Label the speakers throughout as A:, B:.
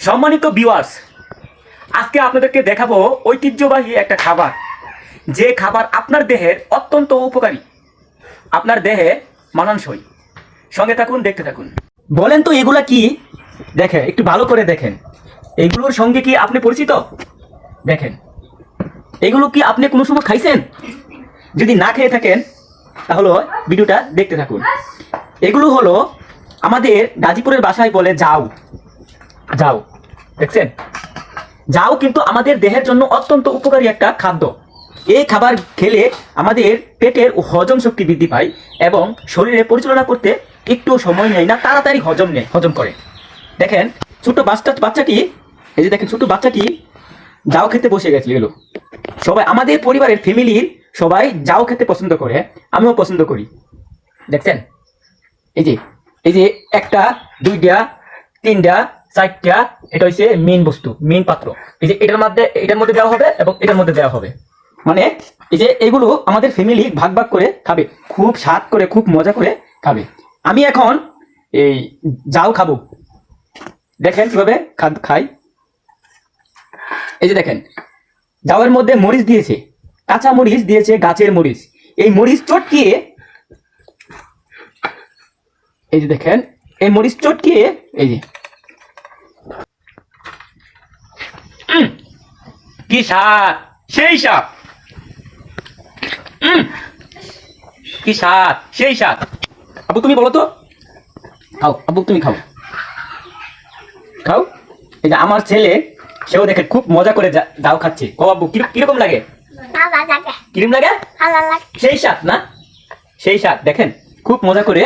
A: সম্মানিত ভিউয়ার্স আজকে আপনাদেরকে দেখাবো ঐতিহ্যবাহী একটা খাবার। যে খাবার আপনার দেহের অত্যন্ত উপকারী। আপনার দেহে মানানসই। সঙ্গে থাকুন, দেখতে থাকুন। বলেন তো, এগুলা কি? দেখেন, একটু ভালো করে দেখেন। এগুলোর সঙ্গে কি আপনি পরিচিত? দেখেন। এগুলো কি আপনি কোনো সময় খাইছেন? যদি না খেয়ে থাকেন, তাহলে ভিডিওটা দেখতে থাকুন। এগুলো হলো আমাদের গাজীপুরের বাসায় বলে যাও। যাও। দেখছেন? যাও কিন্তু আমাদের দেহের জন্য অত্যন্ত উপকারী একটা খাদ্য। এই খাবার খেলে আমাদের পেটের হজম শক্তি বৃদ্ধি পায় এবং শরীরে পরিচালনা করতে একটু সময় নেয় না, তাড়াতাড়ি হজম নেয় হজম করে। দেখেন, ছোট বাচ্চা বাচ্চাটি, এই যে দেখেন, ছোট বাচ্চাটি যাও খেতে বসে গেছিল এগুলো সবাই, আমাদের পরিবারের ফ্যামিলির সবাই যাও খেতে পছন্দ করে, আমিও পছন্দ করি। দেখছেন? এই যে এই যে একটা, দুইটা, তিনটা চারটা, এটা হচ্ছে মেন বস্তু মেন পাত্র। এই যে এটার মধ্যে এটার মধ্যে দেওয়া হবে এবং এটার মধ্যে দেওয়া হবে। মানে এই যে এগুলো আমাদের ফ্যামিলি ভাগ ভাগ করে খাবে, খুব স্বাদ করে, খুব মজা করে খাবে। আমি এখন এই যাও খাব। দেখেন কীভাবে খাই। এই যে দেখেন, যাওয়ার মধ্যে মরিচ দিয়েছে, কাঁচা মরিচ দিয়েছে গাছের মরিচ। এই মরিচ চটকিয়ে, এই যে দেখেন, এই মরিচ চটকিয়ে, এই যে কি সেই সেই আবু তুমি বলো তো। খাও। আবু তুমি খাও। খাও। এই যে আমার ছেলে সেও দেখে খুব মজা করে যাও খাচ্ছে। ও আব্বু কীরকম লাগে? কিরম লাগে? সেই স্বাদ না? সেই স্বাদ দেখেন খুব মজা করে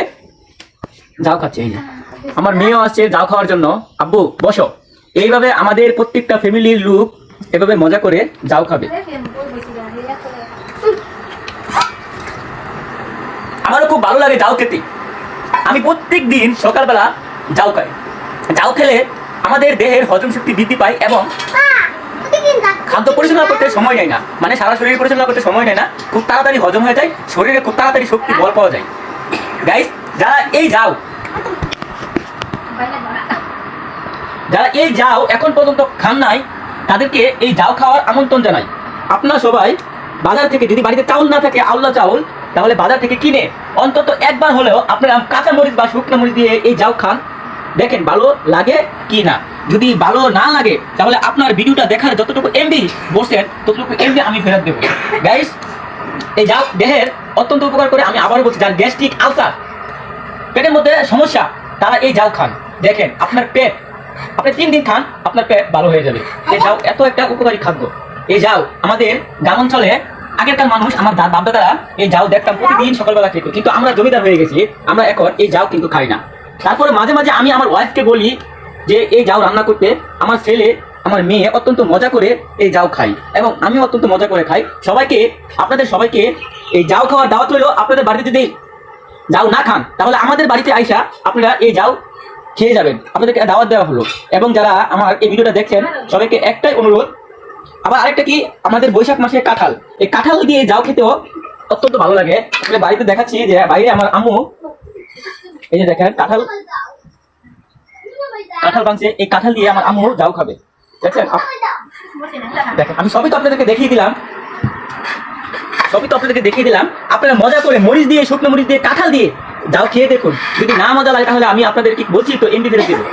A: যাও খাচ্ছে এই যে। আমার মেয়েও আসছে যাও খাওয়ার জন্য। আব্বু বসো। এইভাবে আমাদের প্রত্যেকটা ফ্যামিলির লোক এভাবে মজা করে যাও খাবে। আমারও খুব ভালো লাগে যাও খেতে। আমি প্রত্যেক দিন সকালবেলা যাও খাই। যাও খেলে আমাদের দেহের হজম শক্তি বৃদ্ধি পায় এবং খাদ্য পরিচালনা করতে সময় নেয় না। মানে সারা শরীর পরিচালনা করতে সময় নেয় না। খুব তাড়াতাড়ি হজম হয়ে যায়, শরীরে খুব তাড়াতাড়ি শক্তি বল পাওয়া যায়। গাইস যারা এই যাও, যারা এই যাও, এখন পর্যন্ত খান নাই। তাদেরকে এই যাও খাওয়ার আমন্ত্রণ জানাই। আপনারা সবাই বাজার থেকে যদি বাড়িতে চাউল না থাকে, আউলা চাউল, তাহলে বাজার থেকে কিনে অন্তত একবার হলেও আপনারা কাঁচা মরিচ বা শুকনো মরিচ দিয়ে এই যাও খান। দেখেন ভালো লাগে কি না। যদি ভালো না লাগে, তাহলে আপনার ভিডিওটা দেখার যতটুকু এমবি বসেন ততটুকু এমবি আমি ফেরত দেবো। গাইস এই যাও দেহের অত্যন্ত উপকার করে আমি আবার বলছি, যার গ্যাস্ট্রিক আলসার পেটের মধ্যে সমস্যা, তারা এই যাও খান। দেখেন, আপনার পেট আপনি তিন দিন খান, আপনার পেট ভালো হয়ে যাবে। এই যাও, এত একটা উপকারী খাদ্য। এই যাও, আমাদের গ্রাম অঞ্চলে আগেরকার মানুষ, আমার বাপদাদারা এই যাও দেখতাম, প্রতিদিন সকালবেলা খেত। কিন্তু আমরা জমিদার হয়ে গেছি, আমরা এখন এই যাও কিন্তু খাই না। তারপরে মাঝে মাঝে আমি আমার ওয়াইফকে বলি যে, এই যাও রান্না করতে। আমার ছেলে, আমার মেয়ে অত্যন্ত মজা করে এই যাও খাই এবং আমিও অত্যন্ত মজা করে খাই। সবাইকে, আপনাদের সবাইকে এই যাও খাওয়ার দাওয়াত রইল আপনাদের বাড়িতে যদি যাও না খান, তাহলে আমাদের বাড়িতে আইসা আপনারা এই যাও খেয়ে যাবেন। আপনাদেরকে দাওয়াত দেওয়া হলো। এবং যারা আমার এই ভিডিওটা দেখছেন, সবাইকে একটাই অনুরোধ। আবার আরেকটা কি? আমাদের বৈশাখ মাসে কাঁঠাল। এই কাঁঠাল দিয়ে যাও খেতেও অত্যন্ত ভালো লাগে। আসলে বাড়িতে দেখাচ্ছি যে বাইরে আমার আম্মু, এই যে দেখেন, কাঁঠাল। কাঁঠাল বানছে। এই কাঁঠাল দিয়ে আমার আম্মু যাও খাবে। দেখছেন? দেখেন, আমি সবই তো আপনাদেরকে দেখিয়ে দিলাম। সবই তো আপনাদেরকে দেখিয়ে দিলাম। আপনারা মজা করে মরিচ দিয়ে, শুকনো মরিচ দিয়ে, কাঁঠাল দিয়ে যাও খেয়ে দেখুন। যদি না মজা লাগে তাহলে আমি আপনাদেরকে বলছি তো এমডি ফেরত দেবো।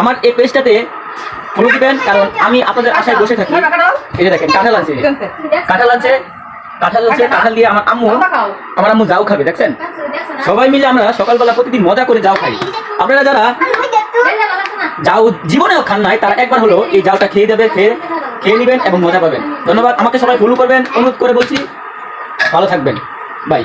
A: আমার এই পেজটাতে ফলো দিবেন, কারণ আমি আপনাদের আশায় বসে থাকি। যে দেখেন, কাঁঠাল আছে। কাঁঠাল আছে কাঁঠাল আছে, কাঁঠাল দিয়ে আমার আম্মু আমার আম্মু যাও খাবে, দেখছেন? সবাই মিলে আমরা সকালবেলা প্রতিদিন মজা করে যাও খাই। আপনারা যারা যাও জীবনেও খান নাই, তারা একবার হলো এই জালটা খেয়ে দেবে, খেয়ে খেয়ে নেবেন এবং মজা পাবেন। ধন্যবাদ, আমাকে সবাই ফলো করবেন। অনুরোধ করে বলছি, ভালো থাকবেন। বাই